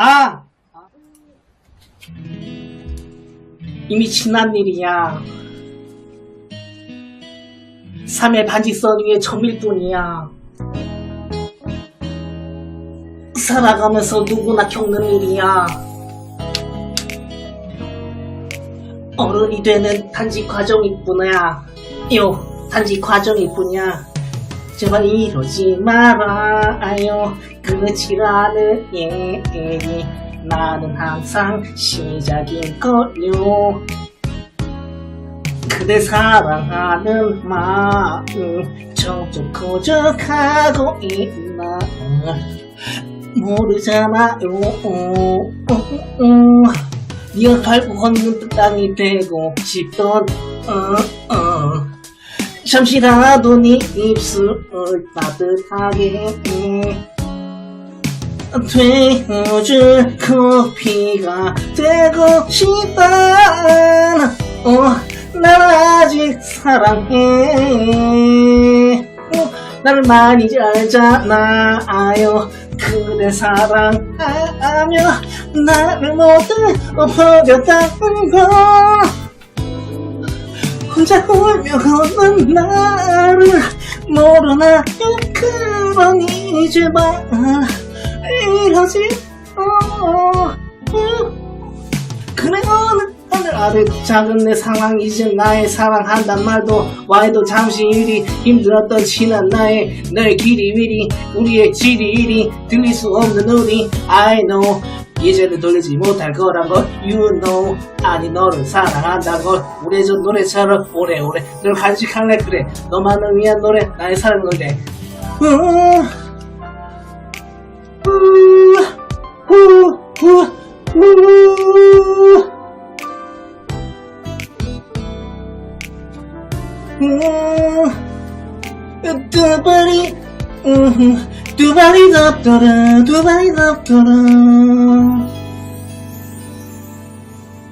아! 이미 지난 일이야. 3회 반지 선 위에 점일 뿐이야. 살아가면서 누구나 겪는 일이야. 어른이 되는 단지 과정일 뿐이야. 요, 단지 과정일 뿐이야. 제발 이러지 말아요. 끝이라는 얘기. 나는 항상 시작일걸요. 그대 사랑하는 마음 점점 커져가고 있나 모르잖아요. 네가 밟고 걷는 땅이 되고 싶던 어, 어. 잠시라도 네 입술을 따뜻하게 되어줄 커피가 되고 싶다. 어, 날 아직 사랑해. 어, 나를 많이 알잖아요. 그대 사랑하며 나를 모두 버렸다는 거 혼자 울며 걷는 나를 모르나요 그러니 제발 이러지? 어, 어. 그래 어느 하늘 아래 작은 내 상황 이제 나의 사랑한단 말도 와해도 잠시 일이 힘들었던 지난 나의 널 길이 위리 우리의 질이 이리 들릴 수 없는 우리. I know 이제는 돌리지 못할 거란 걸. You know 아니 너를 사랑한다는 걸 오래전 노래처럼 오래오래 널 간직할래? 그래. 너만을 위한 노래 나의 사랑 노래. 음, 두 발이 음, 두 발이 덮더라 두 발이 덮더라